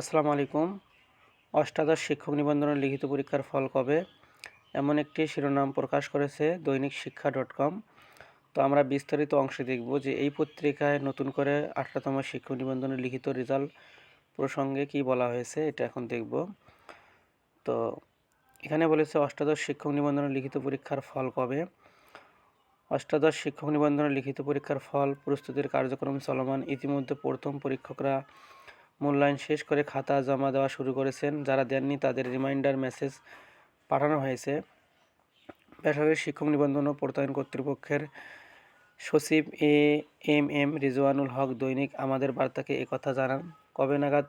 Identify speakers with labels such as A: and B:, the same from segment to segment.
A: আসসালামু আলাইকুম। অষ্টাদশ শিক্ষক নিবন্ধনের লিখিত পরীক্ষার ফল কবে? এমন একটি শিরোনাম প্রকাশ করেছে দৈনিক শিক্ষা ডট কম। তো আমরা বিস্তারিত অংশে দেখব যে এই পত্রিকায় নতুন করে আঠারোতম শিক্ষক নিবন্ধনের লিখিত রেজাল্ট প্রসঙ্গে কি বলা হয়েছে, এটা এখন দেখব। তো এখানে বলেছে, অষ্টাদশ শিক্ষক নিবন্ধনের লিখিত পরীক্ষার ফল কবে? অষ্টাদশ শিক্ষক নিবন্ধনের লিখিত পরীক্ষার ফল প্রস্তুতির কার্যক্রম চলমান ইতিমধ্যে প্রথম পরীক্ষকরা মূল্যায়ন শেষ করে খাতা জমা দেওয়া শুরু করেছেন। যারা দেননি, তাদের রিমাইন্ডার মেসেজ পাঠানো হয়েছে। বেসরকারি শিক্ষক নিবন্ধন ও প্রত্যয়ন কর্তৃপক্ষের সচিব A M M Rizwanul Haque দৈনিক আমাদের বার্তাকে একথা জানান, কবে নাগাদ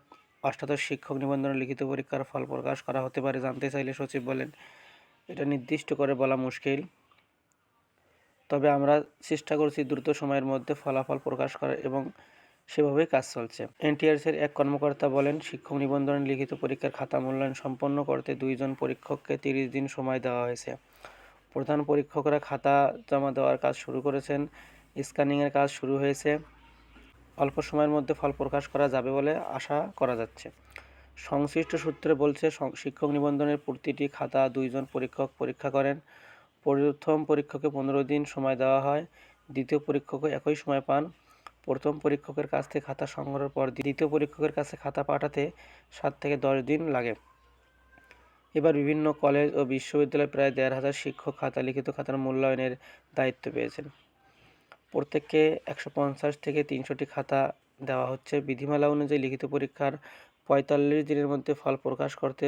A: অষ্টাদশ শিক্ষক নিবন্ধনের লিখিত পরীক্ষার ফল প্রকাশ করা হতে পারে জানতে চাইলে সচিব বলেন, এটা নির্দিষ্ট করে বলা মুশকিল। তবে আমরা চেষ্টা করছি দ্রুত সময়ের মধ্যে ফলাফল প্রকাশ করার এবং সেভাবেই কাজ চলছে। এনটিআরসির এক কর্মকর্তা বলেন, শিক্ষক নিবন্ধনের লিখিত পরীক্ষার খাতা মূল্যায়ন সম্পন্ন করতে দুইজন পরীক্ষককে তিরিশ দিন সময় দেওয়া হয়েছে। প্রধান পরীক্ষকরা খাতা জমা দেওয়ার কাজ শুরু করেছেন। স্ক্যানিংয়ের কাজ শুরু হয়েছে। অল্প সময়ের মধ্যে ফল প্রকাশ করা যাবে বলে আশা করা যাচ্ছে। সংশ্লিষ্ট সূত্রে বলছে শিক্ষক নিবন্ধনের প্রতিটি খাতা দুইজন পরীক্ষক পরীক্ষা করেন। প্রথম পরীক্ষকে পনেরো দিন সময় দেওয়া হয়। দ্বিতীয় পরীক্ষকও একই সময় পান। প্রথম পরীক্ষকের কাছ থেকে খাতা সংগ্রহের পর দ্বিতীয় পরীক্ষকের কাছে খাতা পাঠাতে সাত থেকে দশ দিন লাগে। এবার বিভিন্ন কলেজ ও বিশ্ববিদ্যালয়ে প্রায় দেড় হাজার শিক্ষক খাতা, লিখিত খাতার মূল্যায়নের দায়িত্ব পেয়েছেন। প্রত্যেককে একশো পঞ্চাশ থেকে তিনশোটি খাতা দেওয়া হচ্ছে। বিধিমালা অনুযায়ী লিখিত পরীক্ষার পঁয়তাল্লিশ দিনের মধ্যে ফল প্রকাশ করতে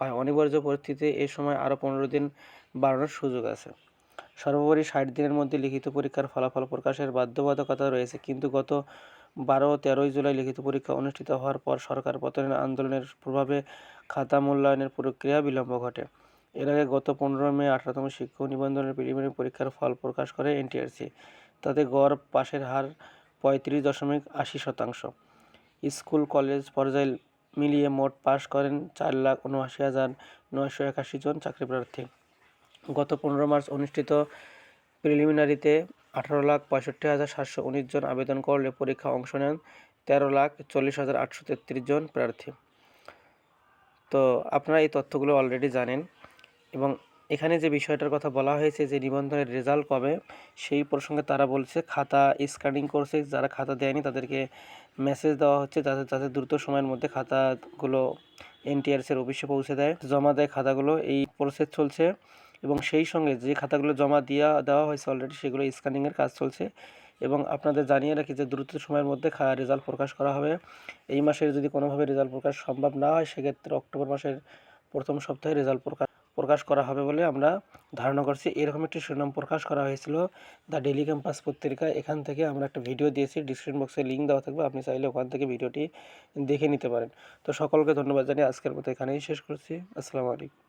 A: হয়। অনিবার্য পরিস্থিতিতে এ সময় আরও পনেরো দিন বাড়ানোর সুযোগ আছে। সর্বোপরি ষাট দিনের মধ্যে লিখিত পরীক্ষার ফলাফল প্রকাশের বাধ্যবাধকতা রয়েছে। কিন্তু গত বারো তেরোই জুলাই লিখিত পরীক্ষা অনুষ্ঠিত হওয়ার পর সরকার পতনের আন্দোলনের প্রভাবে খাতা মূল্যায়নের প্রক্রিয়া বিলম্ব ঘটে। এর আগে গত পনেরো মে আঠারোতম শিক্ষক নিবন্ধনের প্রিলিমিনারি পরীক্ষার ফল প্রকাশ করে এনটিআরসি। তাতে গড় পাশের হার পঁয়ত্রিশ দশমিক আশি শতাংশ। স্কুল, কলেজ পর্যায়ে মিলিয়ে মোট পাশ করেন চার লাখ উনআশি হাজার নয়শো একাশি জন চাকরিপ্রার্থী। গত পনেরো মার্চ অনুষ্ঠিত প্রিলিমিনারিতে আঠারো লাখ পঁয়ষট্টি হাজার সাতশো উনিশ জন আবেদন করলে পরীক্ষা অংশ নেন তেরো লাখ চল্লিশ হাজার আটশো তেত্রিশ জন প্রার্থী। তো আপনারা এই তথ্যগুলো অলরেডি জানেন এবং এখানে যে বিষয়টার কথা বলা হয়েছে যে নিবন্ধনের রেজাল্ট কবে, সেই প্রসঙ্গে তারা বলছে খাতা স্ক্যানিং করছে যারা খাতা দেয়নি তাদেরকে মেসেজ দেওয়া হচ্ছে যাতে যাতে দ্রুত সময়ের মধ্যে খাতাগুলো এনটিআরসির অফিসে পৌঁছে দেয়। জমা দেয় খাতাগুলো, এই প্রসেস চলছে। এবং সেই সঙ্গে যে খাতাগুলো জমা দেওয়া দেওয়া হয়েছে অলরেডি সেগুলো স্ক্যানিংয়ের কাজ চলছে এবং আপনাদের জানিয়ে রাখি যে দ্রুত সময়ের মধ্যে রেজাল্ট প্রকাশ করা হবে। এই মাসের যদি কোনোভাবে রেজাল্ট প্রকাশ সম্ভব না হয়, সেক্ষেত্রে অক্টোবর মাসের প্রথম সপ্তাহে রেজাল্ট প্রকাশ প্রকাশ করা হবে বলে আমরা ধারণা করছি। এরকম একটি শিরোনাম প্রকাশ করা হয়েছিল দ্য ডেলি ক্যাম্পাস পত্রিকা। এখান থেকে আমরা একটা ভিডিও দিয়েছি। ডিসক্রিপশন বক্সে লিঙ্ক দেওয়া থাকবে। আপনি চাইলে ওখান থেকে ভিডিওটি দেখে নিতে পারেন। তো সকলকে ধন্যবাদ জানিয়ে আজকের মতো এখানেই শেষ করছি। আসসালামু আলাইকুম।